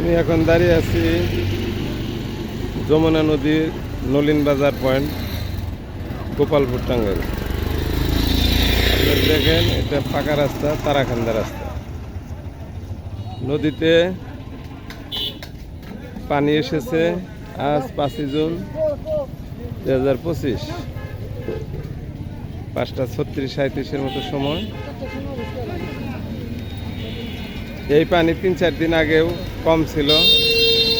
আমি এখন দাঁড়িয়ে আছি যমুনা নদীর নলিন বাজার পয়েন্ট গোপালপুর টাঙ্গাইল দেখেন, এটা পাকা রাস্তা তারাখান্দা রাস্তা। নদীতে পানি এসেছে আজ পাঁচই জুন দু হাজার পঁচিশ। পাঁচটা ছত্রিশ সাঁত্রিশের মতো সময়। এই পানি তিন চার দিন আগেও কম ছিল।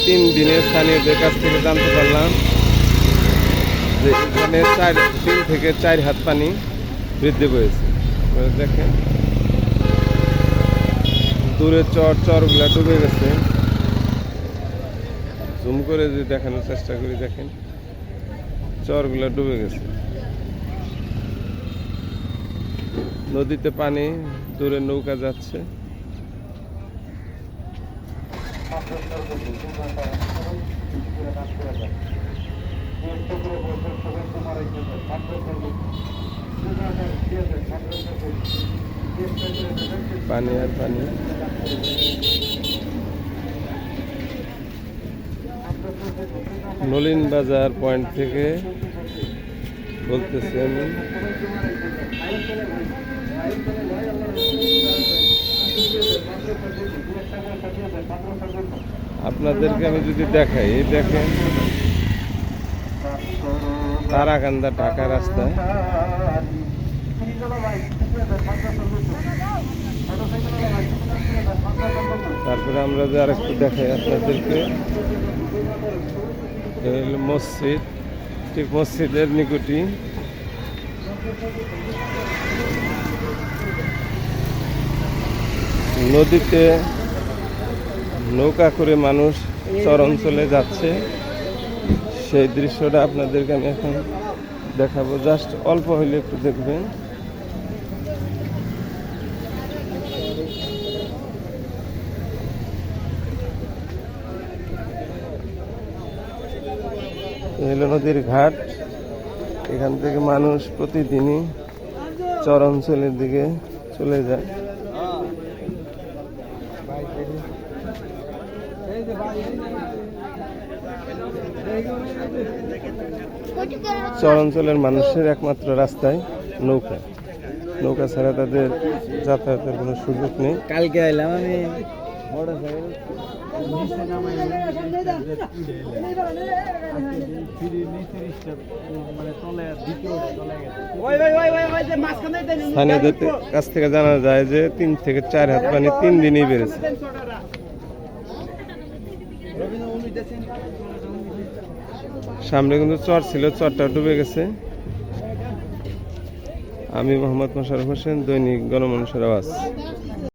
তিন দিনে স্থানীয়দের কাছ থেকে জানতে পারলাম যে এখানে চার, তিন থেকে চার হাত পানি বৃদ্ধি পেয়েছে। দেখেন। দূরে চর, চরগুলা ডুবে গেছে। জুম করে যদি দেখানোর চেষ্টা করি, দেখেন। চরগুলা ডুবে গেছে। নদীতে পানি, দূরে নৌকা যাচ্ছে। পানি আর পানি। নলিন বাজার পয়েন্ট থেকে বলতেছি আমি। আপনাদেরকে আমি যদি দেখাই, এই দেখেন, তারাকান্দা ঢাকা রাস্তায় তারপরে আমরা যে আরেকটু দেখাই আপনাদেরকে মসজিদ, ঠিক মসজিদের নিকটি নদীতে নৌকা করে মানুষ চর অঞ্চলে যাচ্ছে। সেই দৃশ্যটা আপনাদেরকে আমি এখন দেখাবো। জাস্ট অল্প হইলে একটু দেখবেন। এই হলো নদীর ঘাট। এখান থেকে মানুষ প্রতিদিনই চর অঞ্চলের দিকে চলে যায়। চর অঞ্চলের মানুষের একমাত্র রাস্তায় নৌকা। নৌকা ছাড়া তাদের যাতায়াতের কোনো সুযোগ নেই। কালকে আইলাম আমি। স্থানীয়দের কাছ থেকে জানা যায় যে তিন থেকে চার হাত পানি তিন দিনই বেড়েছে। সামনে কিন্তু চর ছিল চরটা ডুবে গেছে। আমি মোহাম্মদ মোশারফ হোসেন দৈনিক গণমানুষের আওয়াজ।